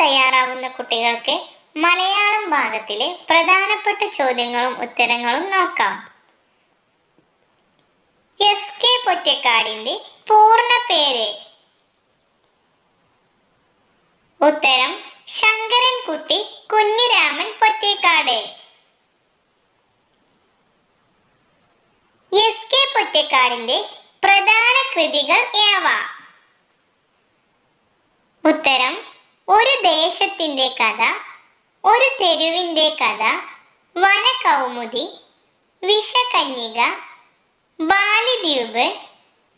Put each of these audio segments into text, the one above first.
തയ്യാറാവുന്ന കുട്ടികൾക്ക് മലയാളം ഭാഗത്തിലെ പ്രധാനപ്പെട്ട ചോദ്യങ്ങളും ഉത്തരങ്ങളും നോക്കാം. എസ് കെ പൊറ്റക്കാടിന്റെ പൂർണ പേര്. ഉത്തരം ശങ്കരൻകുട്ടി കുഞ്ഞിരാമൻ പൊറ്റേക്കാട്. എസ് കെ പൊറ്റക്കാടിന്റെ പ്രധാന കൃതികൾ ഏവ? ഉത്തരം ഒരു കഥ ഒരു തെരുവിന്റെ കഥ വനകൗമുദി വിഷകന്യക ബാലിദ്വീപ്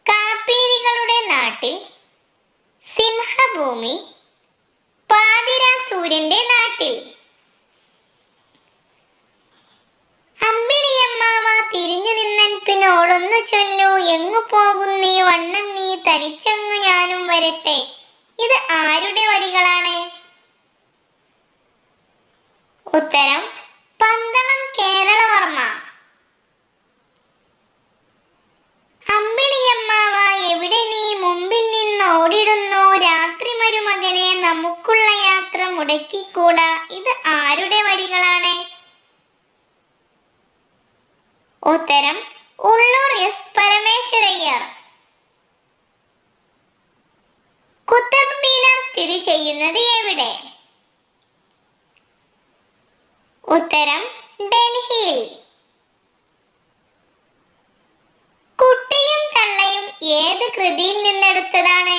കാപ്പീരികളുടെ നാട്ടിൽ സിംഹഭൂമി പാതിരാസൂര്യന്റെ നാട്ടിൽ. അമ്പിളിയമ്മാവ തിരിഞ്ഞു നിന്നൻ പിന്നോടൊന്നു ചൊല്ലു എങ്ങു പോകും നീ വണ്ണം നീ തരിച്ചങ്ങു ഞാനും വരട്ടെ. ഇത് ആരുടെ വരികളാണ് ഉത്തരം പന്തളം കേരളവർമ്മ. അമ്പിളിയമ്മാവ എവിടെ നീ മുമ്പിൽ നിന്ന് ഓടിടുന്നു? രാത്രി മരുമകനെ നമുക്കുള്ള യാത്ര മുടക്കിക്കൂടാ? ഇത് ആരുടെ വരികളാണ്? ഉത്തരം ഉള്ളൂർ എസ് പരമേശ്വരയ്യർ. കുത്തബ് മീനാർ സ്ഥിതി ചെയ്യുന്നത് എവിടെ? ഉത്തരം ഡൽഹിയിൽ. കുട്ടിയും തള്ളയും ഏത് കൃതിയിൽ നിന്നെടുത്തതാണ്?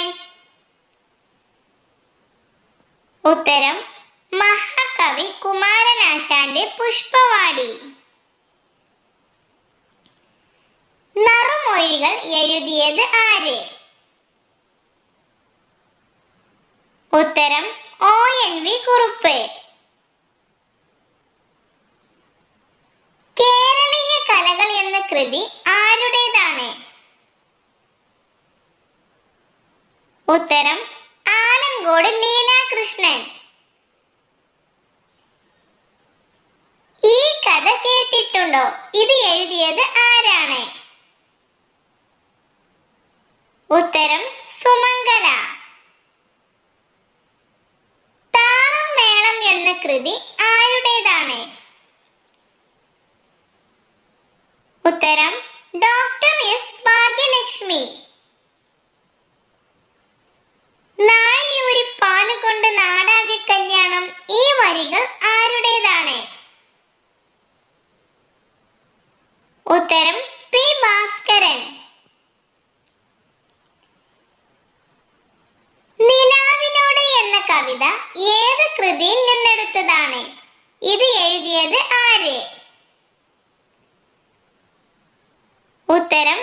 ഉത്തരം മഹാകവി കുമാരനാശാന്റെ പുഷ്പവാടി. നറുമൊഴികൾ എഴുതിയത് ആര്? ഉത്തരം ഒ എൻ വി കുറുപ്പ്. കൃതി ആരുടേതാണ്? ഉത്തരം ആലങ്കോട് ലീലാകൃഷ്ണൻ. ഈ കഥ കേട്ടിട്ടുണ്ടോ? ഇത് എഴുതിയത് ആരാണ്? ഉത്തരം സുമംഗല. താളം വേണം എന്ന കൃതി ആരുടേതാണ്? ഉത്തരം ഡോക്ടർ എസ് ഭാഗ്യലക്ഷ്മി. നാഴിയൂരി പാൽ കൊണ്ട് നാടാകെ കല്യാണം ഈ വരികൾ ആരുടേതാണ്? ഉത്തരം പി ഭാസ്കരൻ. നിലാവിനോട് എന്ന കവിത ഏത് കൃതിയിൽ നിന്നെടുത്തതാണ്? ഇത് എഴുതിയത് ആര്? ഉത്തരം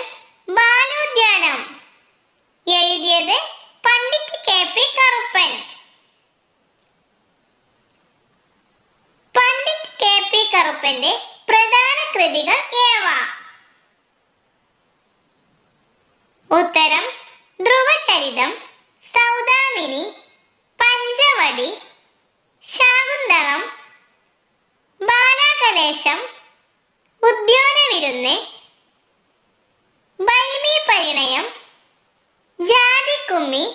ബാലോദ്യാനം. എഴുതിയത് Pandit K P Karuppan. Pandit K P കറുപ്പന്റെ പ്രധാന കൃതികൾ ജാതിക്കുമ്മി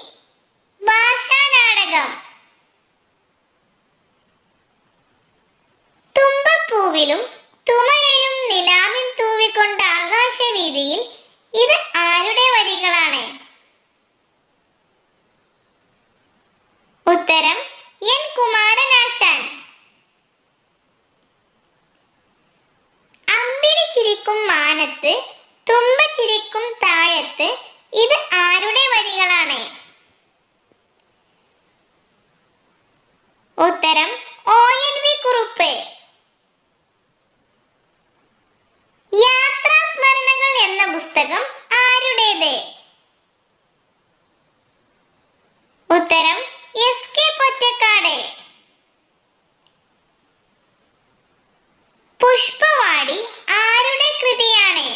ഭാഷാനാടകം തുമ്പപ്പൂവിലും തുമഴയും നിലാവിൻ തൂവിക്കൊണ്ട ആകാശവീതിയിൽ ഇത് ആരുടെ വരികളാണ്? ഉത്തരം എൻ കുമാരനാശാൻ അമ്പിളി ചിരിക്കും മാനത്ത് തുമ്പ ചിരിക്കും താഴത്ത് ഇത് ആരുടെ വരികളാണ് ഉത്തരം O N V Kurup Yathrasmaranakal എന്ന പുസ്തകം ആരുടേത് ഉത്തരം എസ് കെ പൊറ്റക്കാട് പുഷ്പവാടി ആരുടെ കൃതിയാണ്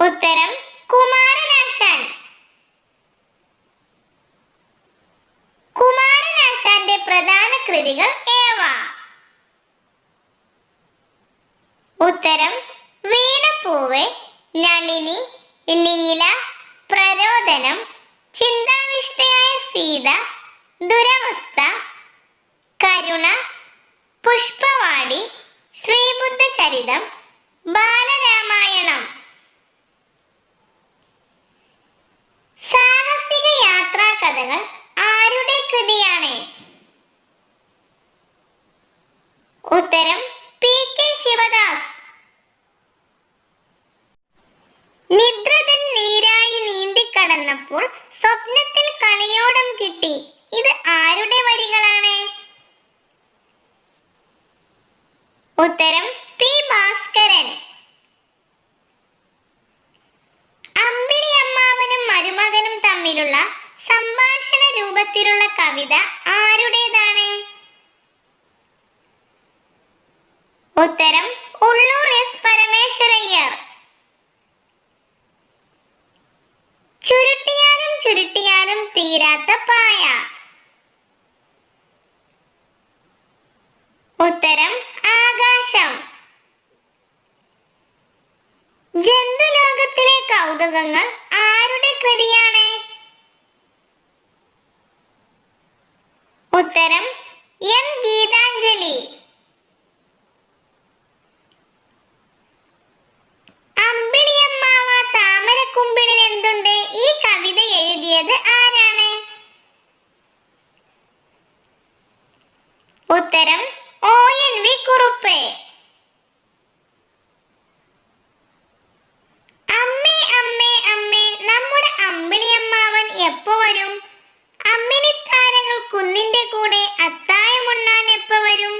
ഉത്തരം കുമാരനാശാൻ കുമാരനാശാന്റെ പ്രധാന കൃതികൾ ഏവ? ഉത്തരം വീണപ്പൂവ് നളിനി ലീല പ്രരോദനം ചിന്താവിഷ്ടയായ സീത ദുരവസ്ഥ കരുണ പുഷ്പവാടി ശ്രീബുദ്ധ ചരിതം ബാലരാമായണം. സാഹസിക യാത്രാ കഥകൾ ആരുടെ കൃതിയാണ് ഉത്തരം പി കെ ശിവദാസ് നിദ്രതൻ നീരായി നീന്തിക്കടന്നപ്പോൾ സ്വപ്നത്തിൽ കളിയോടം കിട്ടി ഇത് ആരുടെ വരികളാണ് ഉത്തരം പി ഭാസ്കരൻ അമ്പിളി അമ്മാവനും മരുമകനും തമ്മിലുള്ള സംഭാഷണ രൂപത്തിലുള്ള കവിത ആരുടേതാണ് ഉത്തരം ഉള്ളൂർ എസ് പരമേശ്വരയ്യർ ചുരുട്ടിയാലും ചുരുട്ടിയാലും തീരാത്ത പായ. ഉത്തരം ആകാശം. ജന്തുലോകത്തിലെ കൗതുകങ്ങൾ ആരുടെ കൃതിയാണ്? ഉത്തരം എം ഗീതാഞ്ജലി അമ്പിളിയമ്മാവ താമരക്കുമ്പിളിൽ എന്തുണ്ട് ഈ കവിത എഴുതിയത് ആരാണ് ഉത്തരം ഒ എൻ വി കുറുപ്പ് അമ്മേ അമ്മേ അമ്മേ നമ്മുടെ അമ്പിളിയമ്മാവൻ എപ്പോ വരും അമ്മിണിത്താരകൾ കുന്നിന്റെ കൂടെ അത്തായമുണ്ണാൻ എപ്പോ വരും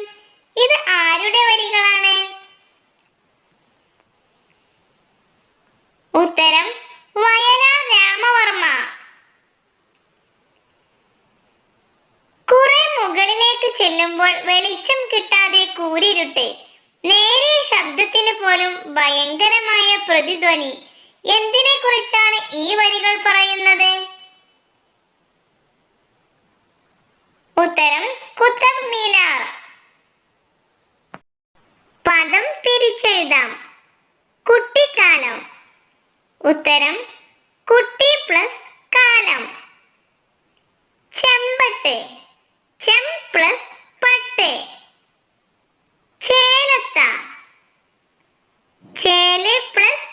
ഇത് ആരുടെ വരികളാണ് ഉത്തരം വയലാർ രാമവർമ്മ. കുറെ മുകളിലേക്ക് ചെല്ലുമ്പോൾ വെളിച്ചം കിട്ടാതെ കൂരിരുട്ട്. നേരിയ ശബ്ദത്തിന് പോലും ഭയങ്കരമായ പ്രതിധ്വനി. എന്തിനെ കുറിച്ചാണ് ഈ വരികൾ പറയുന്നത്? ഉത്തരം കുത്തബ് മീനാർ. പദം പിരിച്ചെഴുതാം. ഉത്തരം കുട്ടി പ്ലസ് കാലം. ചെമ്പട്ട്. ചെം പ്ലസ് പട്ട്. ചേലത്ത. ചേൽ പ്ലസ്